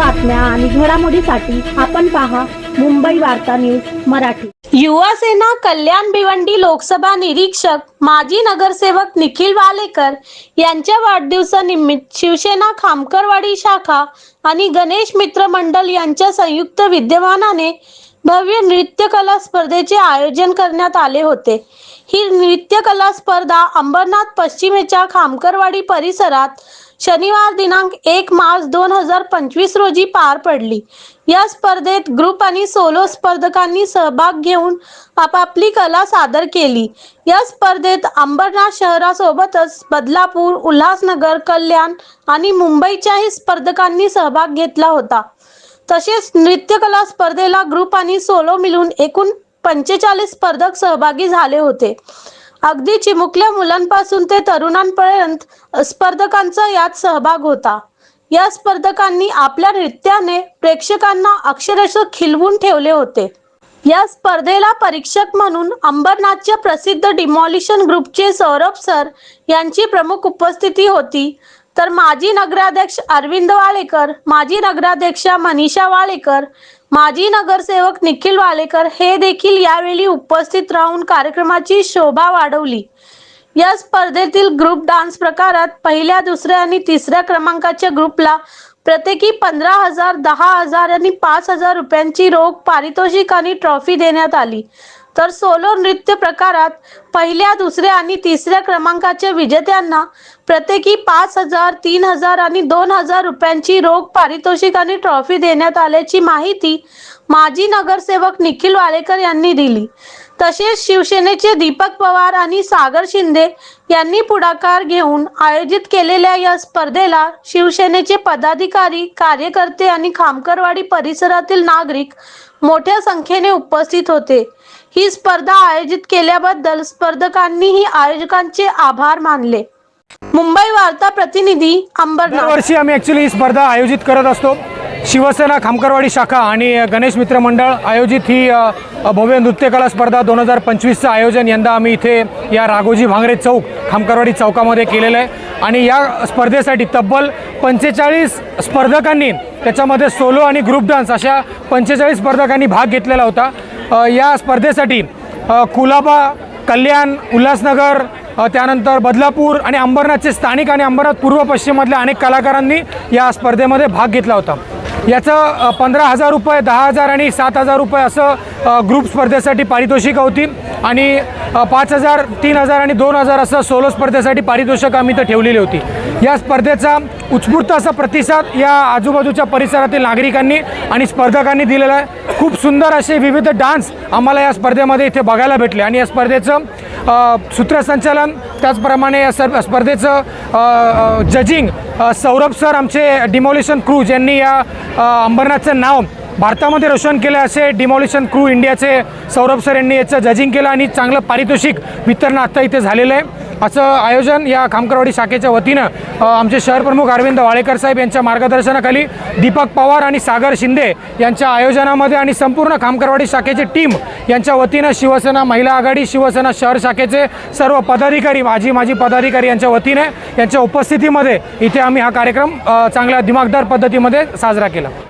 बातम्या आणि घडामोडीसाठी आपण पहा मुंबई वार्ता न्यूज मराठी. युवा सेना कल्याण भिवंडी लोकसभा निरीक्षक माजी नगरसेवक निखिल वालेकर यांच्या वाढदिवसानिमित्त शिवसेना खामकरवाडी शाखा आणि गणेश मित्र मंडळ यांच्या संयुक्त विद्यमानाने भव्य नृत्य कला स्पर्धेचे आयोजन करण्यात आले होते. ही नृत्य कला स्पर्धा अंबरनाथ पश्चिमेच्या खामकरवाडी परिसरात शनिवार दिनांक एक मार्च दोन हजार पंचवीस रोजी पार पडली. या स्पर्धेत ग्रुप आणि सोलो स्पर्धकांनी सहभाग घेऊन आपापली कला सादर केली. या स्पर्धेत अंबरनाथ शहरासोबतच बदलापूर उल्हासनगर कल्याण आणि मुंबईच्याही स्पर्धकांनी सहभाग घेतला होता. तसेच नृत्यकला स्पर्धेला ग्रुप आणि सोलो मिळून एकूण पंचेचाळीस स्पर्धक सहभागी झाले होते. अगदी चिमुकल्या मुलांपासून ते तरुणांपर्यंत स्पर्धकांचा यात सहभाग होता. या स्पर्धकांनी आपल्या नृत्याने प्रेक्षकांना अक्षरशः खिलवून ठेवले होते. या स्पर्धेला परीक्षक म्हणून अंबरनाथच्या प्रसिद्ध डिमॉलिशन ग्रुपचे सौरभ सर यांची प्रमुख उपस्थिती होती. तर माजी नगराध्यक्ष अरविंद वाळेकर माजी नगराध्यक्षा मनीषा वाळेकर माजी नगरसेवक निखिल वालेकर हे देखील यावेळी उपस्थित राहून कार्यक्रमाची शोभा वाढवली. या स्पर्धेतील ग्रुप डान्स प्रकारात पहिल्या दुसऱ्या आणि तिसऱ्या क्रमांकाच्या ग्रुपला प्रत्येकी पंधरा हजार दहा हजार आणि पाच हजार रुपयांची रोख पारितोषिक आणि ट्रॉफी देण्यात आली. तर सोलो नृत्य प्रकारात पहिल्या दुसऱ्या आणि तिसऱ्या क्रमांकाच्या विजेत्यांना प्रत्येकी पाच हजार तीन हजार आणि दोन हजार रुपयांची रोख पारितोषिक आणि ट्रॉफी देण्यात आल्याची माहिती माजी नगरसेवक निखिल वालेकर यांनी दिली. तसेच शिवसेनेचे दीपक पवार आणि सागर शिंदे यांनी पुढाकार घेऊन आयोजित केलेल्या या स्पर्धेला शिवसेनेचे पदाधिकारी कार्यकर्ते आणि खामकरवाडी परिसरातील नागरिक मोठ्या संख्येने उपस्थित होते. ही स्पर्धा आयोजित केल्याबद्दल स्पर्धकांनीही आयोजकांचे आभार मानले. मुंबई वार्ता प्रतिनिधी अंबर दरवर्षी आम्ही ॲक्च्युली ही स्पर्धा आयोजित करत असतो. शिवसेना खामकरवाडी शाखा आणि गणेश मित्र मंडळ आयोजित ही भव्य नृत्यकला स्पर्धा दोन हजार पंचवीसचं आयोजन यंदा आम्ही इथे या राघोजी भांगरे चौक खामकरवाडी चौकामध्ये केलेलं आहे. आणि या स्पर्धेसाठी तब्बल पंचेचाळीस स्पर्धकांनी त्याच्यामध्ये सोलो आणि ग्रुप डान्स अशा पंचेचाळीस स्पर्धकांनी भाग घेतलेला होता. या स्पर्धेसाठी कुलाबा कल्याण उल्हासनगर त्यानंतर बदलापूर आणि अंबरनाथचे स्थानिक आणि अंबरनाथ पूर्व पश्चिममधल्या अनेक कलाकारांनी या स्पर्धेमध्ये भाग घेतला होता. याचं पंधरा हजार रुपये दहा हजार आणि सात हजार रुपये असं ग्रुप स्पर्धेसाठी पारितोषिकं होती. आणि पाच हजार तीन हजार आणि दोन हजार असं सोलो स्पर्धेसाठी पारितोषिकं आम्ही इथं ठेवलेली होती. या स्पर्धेचा उत्स्फूर्त असा प्रतिसाद या आजूबाजूच्या परिसरातील नागरिकांनी आणि स्पर्धकांनी दिलेला आहे. खूप सुंदर असे विविध डान्स आम्हाला या स्पर्धेमध्ये इथे बघायला भेटले. आणि या स्पर्धेचं सूत्रसंचालन त्याचप्रमाणे या सर स्पर्धेचं जजिंग सौरभ सर आमचे डिमॉलिशन क्रू ज्यांनी या अंबरनाथचं नाव भारतामध्ये रोशन केलं असे डिमॉलिशन क्रू इंडियाचे सौरभ सर यांनी याचं जजिंग केलं आणि चांगलं पारितोषिक वितरण आता इथे झालेलं आहे. असं आयोजन या खामकरवाडी शाखेच्या वतीनं आमचे शहर प्रमुख अरविंद वाळेकर साहेब यांच्या मार्गदर्शनाखाली दीपक पवार आणि सागर शिंदे यांच्या आयोजनामध्ये आणि संपूर्ण खामकरवाडी शाखेची टीम यांच्या वतीनं शिवसेना महिला आघाडी शिवसेना शहर शाखेचे सर्व पदाधिकारी माजी माजी पदाधिकारी यांच्या वतीने यांच्या उपस्थितीमध्ये इथे आम्ही हा कार्यक्रम चांगल्या दिमागदार पद्धतीमध्ये साजरा केला.